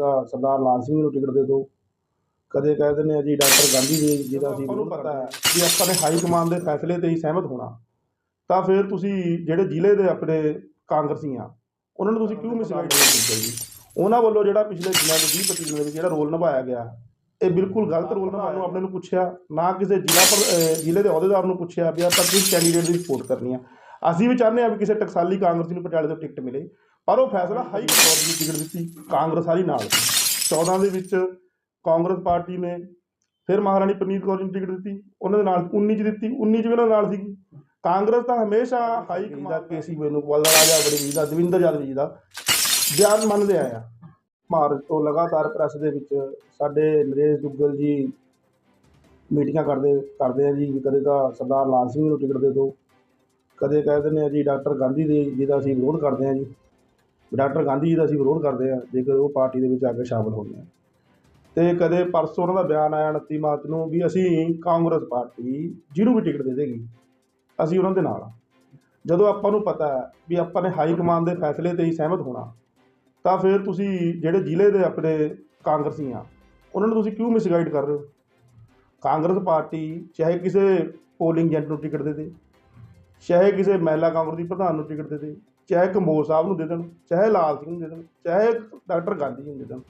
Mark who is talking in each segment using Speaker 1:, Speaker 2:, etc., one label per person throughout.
Speaker 1: ਸਰਦਾਰ ਲਾਲ ਸਿੰਘ ਨੂੰ ਟਿਕਟ ਦੇ ਦਿਓ। ਕਦੇ ਕਹਿ ਦਿੰਦੇ ਆ ਜੀ ਡਾਕਟਰ ਗਾਂਧੀ ਜੀ ਜਿਹਦਾ ਅਸੀਂ ਨੂੰ ਪਤਾ ਹੈ ਕਿ ਆਪਾਂ ਨੇ ਹਾਈ ਕਮਾਂਡ ਦੇ ਫੈਸਲੇ ਤੇ ਹੀ ਸਹਿਮਤ ਹੋਣਾ। ਤਾਂ ਫਿਰ ਤੁਸੀਂ ਜਿਹੜੇ ਜ਼ਿਲ੍ਹੇ ਦੇ ਆਪਣੇ ਕਾਂਗਰਸੀ ਆ ਉਹਨਾਂ ਨੂੰ ਤੁਸੀਂ ਕਿਉਂ ਮਿਸਗਾਈਡ ਕਰਦੇ ਜੀ? ਉਹਨਾਂ ਵੱਲੋਂ ਜਿਹੜਾ ਪਿਛਲੇ ਦਿਨਾਂ ਦੇ 20 25 ਦਿਨਾਂ ਦੇ ਵਿੱਚ ਜਿਹੜਾ ਰੋਲ ਨਿਭਾਇਆ ਗਿਆ ਇਹ ਬਿਲਕੁਲ ਗਲਤ ਰੋਲ ਨਿਭਾਇਆ ਨੂੰ ਆਪਣੇ ਨੂੰ ਪੁੱਛਿਆ ਨਾ ਕਿਸੇ ਜ਼ਿਲ੍ਹਾ ਪਰ ਜ਼ਿਲ੍ਹੇ ਦੇ ਅਹੁਦੇਦਾਰ ਨੂੰ ਪੁੱਛਿਆ ਵੀ ਆਪਾਂ ਕਿਸ ਕੈਂਡੀਡੇਟ ਦੀ ਸਪੋਰਟ ਕਰਨੀ ਆ। ਅਸੀਂ ਵੀ ਚਾਹੁੰਦੇ ਆ ਵੀ ਕਿਸੇ ਟਕਸਾਲੀ ਕਾਂਗਰਸੀ ਨੂੰ ਪਟਿਆਲੇ ਤੋਂ ਟਿਕਟ ਮਿਲੇ। ਪਰ ਉਹ ਫੈਸਲਾ ਹਾਈ ਕੋਰਟ ਦੀ ਟਿਕਟ ਦਿੱਤੀ ਕਾਂਗਰਸ ਵਾਲੀ ਨਾਲ। ਸੀ 14 ਦੇ ਵਿੱਚ ਕਾਂਗਰਸ ਪਾਰਟੀ ਨੇ ਫਿਰ ਮਹਾਰਾਣੀ ਪ੍ਰਨੀਤ ਕੌਰ ਨੂੰ ਟਿਕਟ ਦਿੱਤੀ ਉਹਨਾਂ ਦੇ ਨਾਲ 19 ਚ ਦਿੱਤੀ 19 ਚ ਵੀ ਉਹਨਾਂ ਨਾਲ ਸੀਗੀ। ਕਾਂਗਰਸ ਤਾਂ ਹਮੇਸ਼ਾ ਹਾਈ ਕਮਾਂਡ ਕੇਸੀ ਵੇਨੂਗੋਪਾਲ ਦਾ ਰਾਜਾ ਬੜੀ ਜੀ ਦਾ ਦਵਿੰਦਰ ਯਾਦਵ ਜੀ ਦਾ। ਬਿਆਨ ਮੰਨਦੇ ਆਏ ਆ। ਭਾਰਤ ਤੋਂ ਲਗਾਤਾਰ ਪ੍ਰੈਸ ਦੇ ਵਿੱਚ ਸਾਡੇ ਨਰੇਸ਼ ਦੁੱਗਲ ਜੀ ਮੀਟਿੰਗਾਂ ਕਰਦੇ ਕਰਦੇ ਆ ਜੀ ਕਦੇ ਤਾਂ ਸਰਦਾਰ ਲਾਲ ਸਿੰਘ ਨੂੰ ਟਿਕਟ ਦੇ ਦਿਓ ਕਦੇ ਕਹਿ ਦਿੰਦੇ ਆ ਜੀ ਡਾਕਟਰ ਗਾਂਧੀ ਜੀ ਜਿਹਦਾ ਅਸੀਂ ਵਿਰੋਧ ਕਰਦੇ ਆ ਜੀ। ਡਾਕਟਰ ਗਾਂਧੀ ਜੀ ਦਾ ਅਸੀਂ ਵਿਰੋਧ ਕਰਦੇ ਆ ਜੇਕਰ ਉਹ ਪਾਰਟੀ ਦੇ ਵਿੱਚ ਆ ਕੇ ਸ਼ਾਮਲ ਹੋਣਗੇ ਤੇ ਕਦੇ ਪਰਸੋਂ ਉਹਨਾਂ ਦਾ ਬਿਆਨ ਆਇਆ 29 ਮਾਰਚ ਨੂੰ ਵੀ ਅਸੀਂ ਕਾਂਗਰਸ ਪਾਰਟੀ ਜਿਹਨੂੰ ਵੀ ਟਿਕਟ ਦੇ ਦੇਗੀ, ਅਸੀਂ ਉਹਨਾਂ ਦੇ ਨਾਲ ਆ ਜਦੋਂ ਆਪਾਂ ਨੂੰ ਪਤਾ ਹੈ ਵੀ ਆਪਾਂ ਨੇ ਹਾਈ ਕਮਾਂਡ ਦੇ ਫੈਸਲੇ ਤੇ ਹੀ ਸਹਿਮਤ ਹੋਣਾ, ਤਾਂ ਫਿਰ ਤੁਸੀਂ ਜਿਹੜੇ ਜ਼ਿਲ੍ਹੇ ਦੇ ਆਪਣੇ ਕਾਂਗਰਸੀ ਆ, ਉਹਨਾਂ ਨੂੰ ਤੁਸੀਂ ਕਿਉਂ ਮਿਸਗਾਈਡ ਕਰ ਰਹੇ ਹੋ? ਕਾਂਗਰਸ ਪਾਰਟੀ ਚਾਹੇ ਕਿਸੇ ਪੋਲਿੰਗ ਏਜੰਟ ਨੂੰ ਟਿਕਟ ਦੇ ਦੇ, ਚਾਹੇ ਕਿਸੇ ਮਹਿਲਾ ਕਾਂਗਰਸ ਦੀ ਪ੍ਰਧਾਨ ਨੂੰ ਟਿਕਟ ਦੇ ਦੇ ਚਾਹੇ ਕੰਬੋਜ ਸਾਹਿਬ ਨੂੰ ਦੇ ਦੇਣ, ਚਾਹੇ ਲਾਲ ਸਿੰਘ ਨੂੰ ਦੇ ਦੇਣ, ਚਾਹੇ ਡਾਕਟਰ ਗਾਂਧੀ ਜੀ ਨੂੰ ਦੇ ਦੇਣ।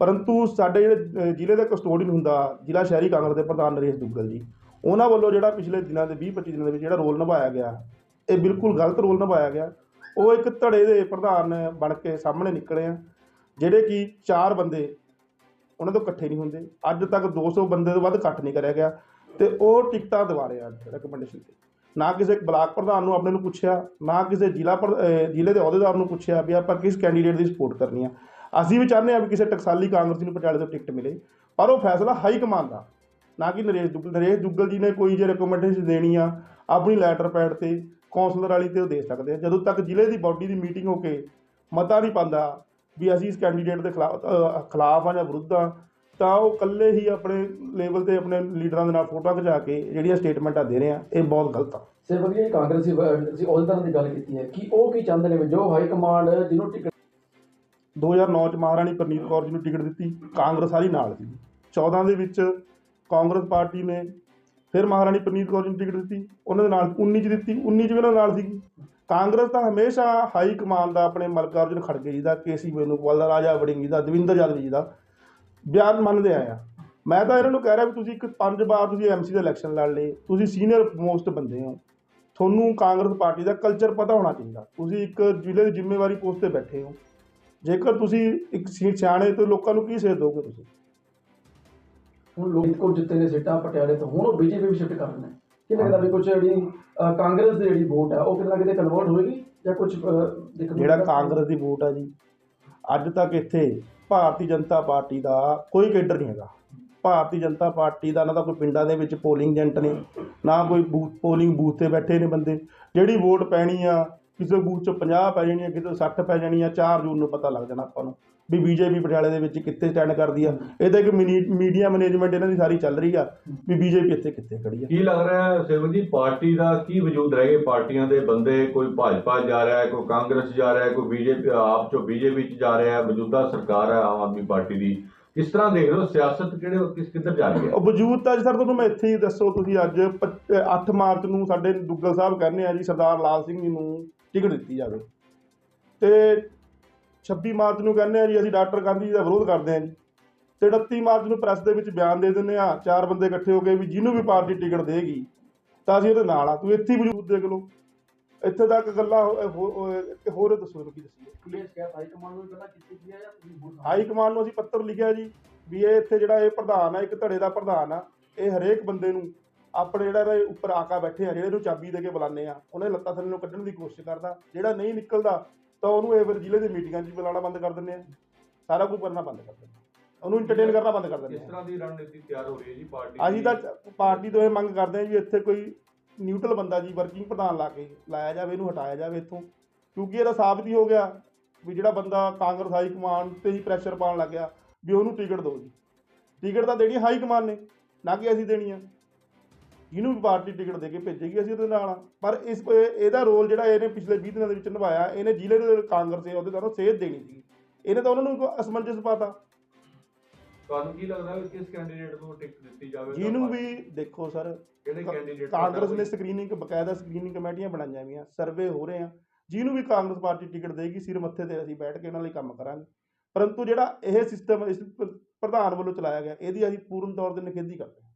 Speaker 1: ਪਰੰਤੂ ਸਾਡੇ ਜਿਹੜੇ ਜ਼ਿਲ੍ਹੇ ਦਾ ਕਸਟੋਡੀਅਨ ਹੁੰਦਾ, ਜ਼ਿਲ੍ਹਾ ਸ਼ਹਿਰੀ ਕਾਂਗਰਸ ਦੇ ਪ੍ਰਧਾਨ ਨਰੇਸ਼ ਦੁੱਗਲ ਜੀ, ਉਹਨਾਂ ਵੱਲੋਂ ਜਿਹੜਾ ਪਿਛਲੇ ਦਿਨਾਂ ਦੇ 20 25 ਦਿਨਾਂ ਦੇ ਵਿੱਚ ਜਿਹੜਾ ਰੋਲ ਨਿਭਾਇਆ ਗਿਆ, ਇਹ ਬਿਲਕੁਲ ਗਲਤ ਰੋਲ ਨਿਭਾਇਆ ਗਿਆ। ਉਹ ਇੱਕ ਧੜੇ ਦੇ ਪ੍ਰਧਾਨ ਬਣ ਕੇ ਸਾਹਮਣੇ ਨਿਕਲੇ ਆ, ਜਿਹੜੇ ਕਿ ਚਾਰ ਬੰਦੇ ਉਹਨਾਂ ਤੋਂ ਇਕੱਠੇ ਨਹੀਂ ਹੁੰਦੇ। ਅੱਜ ਤੱਕ 200 ਬੰਦੇ ਤੋਂ ਵੱਧ ਇਕੱਠ ਨਹੀਂ ਕਰਿਆ ਗਿਆ ਤੇ ਉਹ ਟਿਕਟਾਂ ਦਿਵਾ ਰਹੇ ਆ ਰეკਮੈਂਡੇਸ਼ਨ ਤੇ। ਨਾ ਕਿਸੇ ਬਲਾਕ ਪ੍ਰਧਾਨ ਨੂੰ ਆਪਣੇ ਨੂੰ ਪੁੱਛਿਆ, ਨਾ ਕਿਸੇ ਜ਼ਿਲ੍ਹਾ ਪਰ- ਜ਼ਿਲ੍ਹੇ ਦੇ ਅਹੁਦੇਦਾਰ ਨੂੰ ਪੁੱਛਿਆ ਵੀ ਆਪਾਂ ਕਿਸ ਕੈਂਡੀਡੇਟ ਦੀ ਸਪੋਰਟ ਕਰਨੀ ਆ। ਅਸੀਂ ਵੀ ਚਾਹੁੰਦੇ ਆ ਵੀ ਕਿਸੇ ਟਕਸਾਲੀ ਕਾਂਗਰਸੀ ਨੂੰ ਪਟਿਆਲੇ ਤੋਂ ਟਿਕਟ ਮਿਲੇ, ਪਰ ਉਹ ਫੈਸਲਾ ਹਾਈ ਕਮਾਂਡ ਦਾ। ਨਾ ਕਿ ਨਰੇਸ਼ ਦੁੱਗਲ ਨਰੇਸ਼ ਦੁੱਗਲ ਜੀ ਨੇ ਕੋਈ ਜੇ ਰეკਮੈਂਡੇਸ਼ਨ ਦੇਣੀ ਆ, ਆਪਣੀ ਲੈਟਰ ਪੈਡ ਤੇ ਕੌਂਸਲਰ ਵਾਲੀ ਤੇ ਉਹ ਦੇ ਸਕਦੇ ਆ। ਜਦੋਂ ਤੱਕ ਜ਼ਿਲ੍ਹੇ ਦੀ ਬਾਡੀ ਦੀ ਮੀਟਿੰਗ ਹੋ ਕੇ ਮਤਾ ਨਹੀਂ ਪਾਉਂਦਾ ਵੀ ਅਸੀਂ ਇਸ ਕੈਂਡੀਡੇਟ ਦੇ ਖਿਲਾਫ ਖਿਲਾਫ ਆ ਜਾਂ ਵਿਰੁੱਧ ਆ ਤਾਂ ਉਹ ਇਕੱਲੇ ਹੀ ਆਪਣੇ ਲੈਵਲ ਤੇ ਆਪਣੇ ਲੀਡਰਾਂ ਦੇ ਨਾਲ ਫੋਟੋਆਂ ਖਿਚਾ ਕੇ ਜਿਹੜੀਆਂ ਸਟੇਟਮੈਂਟਾਂ ਦੇ ਰਹੇ ਆ ਇਹ ਬਹੁਤ ਗਲਤ ਆ।
Speaker 2: ਸੇ ਵਧੀਆ ਕਾਂਗਰਸੀ ਅਸੀਂ ਅਹੁਦੇਦਾਰਾਂ ਦੀ ਗੱਲ ਕੀਤੀ ਹੈ ਕਿ ਉਹ ਕੀ ਚਾਹੁੰਦੇ ਨੇ ਜੋ ਹਾਈ ਕਮਾਂਡ ਜਿਹਨੂੰ ਟਿਕਟ
Speaker 1: 2009 ਚ ਮਹਾਰਾਣੀ ਪ੍ਰਨੀਤ ਕੌਰ ਜੀ ਨੂੰ ਟਿਕਟ ਦਿੱਤੀ ਕਾਂਗਰਸ ਵਾਲੀ ਨਾਲ ਸੀ। 14 ਦੇ ਵਿੱਚ ਕਾਂਗਰਸ ਪਾਰਟੀ ਨੇ ਫਿਰ ਮਹਾਰਾਣੀ ਪ੍ਰਨੀਤ ਕੌਰ ਜੀ ਨੂੰ ਟਿਕਟ ਦਿੱਤੀ ਉਹਨਾਂ ਦੇ ਨਾਲ 19 ਚ ਦਿੱਤੀ 19 ਚ ਵੀ ਉਹਨਾਂ ਨਾਲ ਸੀਗੀ। ਕਾਂਗਰਸ ਤਾਂ ਹਮੇਸ਼ਾ ਹਾਈ ਕਮਾਨ ਦਾ ਆਪਣੇ ਮਲਕਾਰਜੁਨ ਖੜਗੇ ਜੀ ਦਾ ਕੇਸੀ ਵੇਨੂਗੋਪਾਲ ਦਾ ਰਾਜਾ ਵੜਿੰਗ ਜੀ ਦਾ ਦਵਿੰਦਰ ਯਾਦਵ ਜੀ ਦਾ ਬਿਆਨ ਮੰਨਦੇ ਆਏ ਆ। ਮੈਂ ਤਾਂ ਇਹਨਾਂ ਨੂੰ ਕਹਿ ਰਿਹਾ ਵੀ ਤੁਸੀਂ ਇੱਕ ਪੰਜ ਵਾਰ ਤੁਸੀਂ ਐਮਸੀ ਦਾ ਇਲੈਕਸ਼ਨ ਲੜ ਲਏ ਤੁਸੀਂ ਸੀਨੀਅਰ ਮੋਸਟ ਬੰਦੇ ਹੋ। ਤੁਹਾਨੂੰ ਕਾਂਗਰਸ ਪਾਰਟੀ ਦਾ ਕਲਚਰ ਪਤਾ ਹੋਣਾ ਚਾਹੀਦਾ। ਤੁਸੀਂ ਇੱਕ ਜ਼ਿਲ੍ਹੇ ਦੀ ਜ਼ਿੰਮੇਵਾਰੀ ਪੋਸਟ ਤੇ ਬੈਠੇ ਹੋ। ਜੇਕਰ ਤੁਸੀਂ ਇੱਕ ਸੀ- ਸਿਆਣੇ ਤੋਂ ਲੋਕਾਂ ਨੂੰ ਕੀ ਸੇਧ ਦੋਗੇ ਤੁਸੀਂ?
Speaker 2: ਹੁਣ ਲੋਕ ਕੋਲ ਜਿੱਤੇ ਨੇ ਸੀਟਾਂ ਪਟਿਆਲੇ ਤੋਂ। ਹੁਣ ਉਹ ਬੀਜੇਪੀ ਵੀ ਸ਼ਿਫਟ ਕਰ ਰਹੇ ਨੇ ਕਿ ਲੱਗਦਾ ਵੀ ਕੁਝ ਜਿਹੜੀ ਕਾਂਗਰਸ ਦੀ ਜਿਹੜੀ ਵੋਟ ਹੈ ਉਹ ਕਿਤੇ ਨਾ ਕਿਤੇ ਕਨਵਰਟ ਹੋਏਗੀ ਜਾਂ ਕੁਝ
Speaker 1: ਜਿਹੜਾ? ਕਾਂਗਰਸ ਦੀ ਵੋਟ ਆ ਜੀ ਅੱਜ ਤੱਕ ਇੱਥੇ ਭਾਰਤੀ ਜਨਤਾ ਪਾਰਟੀ ਦਾ ਕੋਈ ਕੇਡਰ ਨਹੀਂ ਹੈਗਾ। ਭਾਰਤੀ ਜਨਤਾ ਪਾਰਟੀ ਦਾ ਨਾ ਤਾਂ ਕੋਈ ਪਿੰਡਾਂ ਦੇ ਵਿੱਚ ਪੋਲਿੰਗ ਏਜੰਟ ਨੇ, ਨਾ ਕੋਈ ਬੂਥ ਪੋਲਿੰਗ ਬੂਥ ਤੇ ਬੈਠੇ ਨੇ ਬੰਦੇ। ਜਿਹੜੀ ਵੋਟ ਪੈਣੀ ਆ ਕਿਸੇ ਬੂਥ 'ਚ 50 ਪੈ ਜਾਣੀ ਆ ਕਿਸੇ 60 ਪੈ ਜਾਣੀ ਆ 4 ਜੂਨ ਨੂੰ ਪਤਾ ਲੱਗ ਜਾਣਾ ਆਪਾਂ ਨੂੰ ਵੀ ਬੀਜੇਪੀ ਪਟਿਆਲੇ ਦੇ ਵਿੱਚ ਕਿੱਥੇ ਸਟੈਂਡ ਕਰਦੀ ਆ। ਇਹ ਤਾਂ ਇੱਕ ਮੀਡੀਆ ਮੈਨੇਜਮੈਂਟ ਇਹਨਾਂ ਦੀ ਸਾਰੀ ਚੱਲ ਰਹੀ ਆ ਵੀ ਬੀਜੇਪੀ ਇੱਥੇ ਕਿੱਥੇ ਖੜੀ ਆ।
Speaker 3: ਕੀ ਲੱਗ ਰਿਹਾ ਹੈ ਸੇਵਕ ਜੀ ਪਾਰਟੀ ਦਾ ਕੀ ਵਜੂਦ ਰਹਿ ਗਏ? ਪਾਰਟੀਆਂ ਦੇ ਬੰਦੇ ਕੋਈ ਭਾਜਪਾ ਜਾ ਰਿਹਾ ਹੈ ਕੋਈ ਕਾਂਗਰਸ ਜਾ ਰਿਹਾ ਹੈ ਕੋਈ ਬੀਜੇਪੀ ਆਪ ਚੋਂ ਬੀਜੇਪੀ ਚ ਜਾ ਰਿਹਾ ਹੈ ਮੌਜੂਦਾ ਸਰਕਾਰ ਹੈ ਆਮ ਆਦਮੀ ਪਾਰਟੀ ਦੀ। ਕਿਸ ਤਰ੍ਹਾਂ ਦੇਖ ਰਹੇ ਹੋ ਸਿਆਸਤ ਕਿਹੜੇ ਕਿਸ ਕਿੱਧਰ ਜਾ ਰਹੀ ਹੈ?
Speaker 1: ਉਹ ਵਜੂਦ ਤਾਂ ਜੀ ਸਰ ਤੁਹਾਨੂੰ ਮੈਂ ਇੱਥੇ ਹੀ ਦੱਸੋ ਤੁਸੀਂ ਅੱਜ 8 ਮਾਰਚ ਨੂੰ ਸਾਡੇ ਦੁੱਗਲ ਸਾਹਿਬ ਕਹਿੰਦੇ ਆ ਜੀ ਸਰਦਾਰ ਲਾਲ ਸਿੰਘ ਜੀ ਨੂੰ ਟਿਕਟ ਦਿੱਤੀ ਜਾਵੇ। ਤੇ 26 ਮਾਰਚ ਨੂੰ ਕਹਿੰਦੇ ਆ ਜੀ ਅਸੀਂ ਡਾਕਟਰ ਗਾਂਧੀ ਜੀ ਦਾ ਵਿਰੋਧ ਕਰਦੇ ਆ ਜੀ। ਤੇ 29 ਮਾਰਚ ਨੂੰ ਪ੍ਰੈਸ ਦੇ ਵਿੱਚ ਬਿਆਨ ਦੇ ਦਿੰਦੇ ਆ ਚਾਰ ਬੰਦੇ ਇਕੱਠੇ ਹੋ ਕੇ ਵੀ ਜਿਹਨੂੰ ਵੀ ਪਾਰਟੀ ਟਿਕਟ ਦੇਗੀ ਤਾਂ ਅਸੀਂ ਉਹਦੇ ਨਾਲ ਆ। ਤੂੰ ਇੱਥੇ ਵਜੂਦ ਦੇਖ ਲਓ। ਇੱਥੇ ਤੱਕ ਗੱਲਾਂ ਹੋਰ ਦੱਸੋ ਕੀ
Speaker 2: ਹੁਣ
Speaker 1: ਹਾਈ ਕਮਾਂਡ ਨੂੰ ਅਸੀਂ ਪੱਤਰ ਲਿਖਿਆ ਜੀ ਵੀ ਇਹ ਇੱਥੇ ਜਿਹੜਾ ਇਹ ਪ੍ਰਧਾਨ ਆ ਇੱਕ ਧੜੇ ਦਾ ਪ੍ਰਧਾਨ ਆ ਇਹ ਹਰੇਕ ਬੰਦੇ ਨੂੰ ਆਪਣੇ ਜਿਹੜਾ ਇਹਦੇ ਉੱਪਰ ਆਕਾ ਬੈਠੇ ਆ ਜਿਹੜੇ ਨੂੰ ਚਾਬੀ ਦੇ ਕੇ ਬੁਲਾਉਂਦੇ ਆ ਉਹਨੇ ਲੱਤਾਂ ਥੱਲੇ ਨੂੰ ਕੱਢਣ ਦੀ ਕੋਸ਼ਿਸ਼ ਕਰਦਾ। ਜਿਹੜਾ ਨਹੀਂ ਨਿਕਲਦਾ ਤਾਂ ਉਹਨੂੰ ਇਹ ਫਿਰ ਜ਼ਿਲ੍ਹੇ ਦੀ ਮੀਟਿੰਗਾਂ 'ਚ ਬੁਲਾਉਣਾ ਬੰਦ ਕਰ ਦਿੰਦੇ ਆ। ਸਾਰਾ ਕੁਝ ਕਰਨਾ ਬੰਦ ਕਰ ਦਿੰਦੇ ਆ। ਉਹਨੂੰ ਇੰਟਰਟੇਨ ਕਰਨਾ ਬੰਦ ਕਰ ਦਿੰਦੇ ਆ।
Speaker 3: ਤਰ੍ਹਾਂ ਦੀ ਰਣਨੀਤੀ ਤਿਆਰ ਹੋ ਰਹੀ ਹੈ ਜੀ ਪਾਰਟੀ
Speaker 1: ਅਸੀਂ ਤਾਂ ਪਾਰਟੀ ਤੋਂ ਇਹ ਮੰਗ ਕਰਦੇ ਹਾਂ ਵੀ ਇੱਥੇ ਕੋਈ ਨਿਊਟਰਲ ਬੰਦਾ ਜੀ ਵਰਕਿੰਗ ਪ੍ਰਧਾਨ ਲਾ ਕੇ ਲਾਇਆ ਜਾਵੇ ਇਹਨੂੰ ਹਟਾਇਆ ਜਾਵੇ ਇੱਥੋਂ। ਕਿਉਂਕਿ ਇਹਦਾ ਸਾਬਤ ਹੀ ਹੋ ਗਿਆ ਵੀ ਜਿਹੜਾ ਬੰਦਾ ਕਾਂਗਰਸ ਹਾਈ ਕਮਾਂਡ ਤੇ ਹੀ ਪ੍ਰੈਸ਼ਰ ਪਾਉਣ ਲੱਗ ਗਿਆ ਵੀ ਉਹਨੂੰ ਟਿਕਟ ਦਿਓ ਜੀ। ਟਿਕਟ ਤਾਂ ਦੇਣੀ ਹਾਈ ਕਮਾਂਡ ਨੇ ਨਾ ਕਿ ਅਸੀਂ ਦੇਣੀ ਆ। ਜਿਹਨੂੰ ਵੀ ਪਾਰਟੀ ਟਿਕਟ ਦੇ ਕੇ ਭੇਜੇਗੀ ਅਸੀਂ ਉਹਦੇ ਨਾਲ। ਪਰ ਇਸ ਇਹ- ਇਹਦਾ ਰੋਲ ਜਿਹੜਾ ਇਹਨੇ ਪਿਛਲੇ 20 ਦਿਨਾਂ ਦੇ ਵਿੱਚ ਨਿਭਾਇਆ ਇਹਨੇ ਜ਼ਿਲ੍ਹੇ ਦੇ ਕਾਂਗਰਸ ਦੇ ਉਹਦੇ ਨੂੰ ਸੇਧ ਦੇਣੀ ਸੀ। ਇਹਨੇ ਤਾਂ ਉਹਨਾਂ ਨੂੰ ਅਸਮੰਜਸ ਪਾਤਾ।
Speaker 3: ਤੁਹਾਨੂੰ ਕੀ ਲੱਗਦਾ ਕਿ ਕਿਸ ਕੈਂਡੀਡੇਟ ਨੂੰ ਟਿਕਟ ਦਿੱਤੀ ਜਾਵੇ
Speaker 1: ਜਿਹਨੂੰ ਵੀ ਦੇਖੋ ਸਰ
Speaker 3: ਕਿਹੜੇ ਕੈਂਡੀਡੇਟ
Speaker 1: ਕਾਂਗਰਸ ਨੇ ਸਕਰੀਨਿੰਗ ਬਕਾਇਦਾ ਸਕਰੀਨਿੰਗ ਕਮੇਟੀਆਂ ਬਣਾਈਆਂ ਹੋਈਆਂ ਸਰਵੇ ਹੋ ਰਹੇ ਆ। ਜਿਹਨੂੰ ਵੀ ਕਾਂਗਰਸ ਪਾਰਟੀ ਟਿਕਟ ਦੇਗੀ ਸਿਰ ਮੱਥੇ ਤੇ ਅਸੀਂ ਬੈਠ ਕੇ ਉਹਨਾਂ ਲਈ ਕੰਮ ਕਰਾਂਗੇ। ਪਰੰਤੂ ਜਿਹੜਾ ਇਹ ਸਿਸਟਮ ਇਸ ਪ੍ਰਧਾਨ ਵੱਲੋਂ ਚਲਾਇਆ ਗਿਆ ਇਹਦੀ ਅਸੀਂ ਪੂਰਨ ਤੌਰ ਤੇ ਨਿਖੇਧੀ ਕਰਦੇ ਹਾਂ।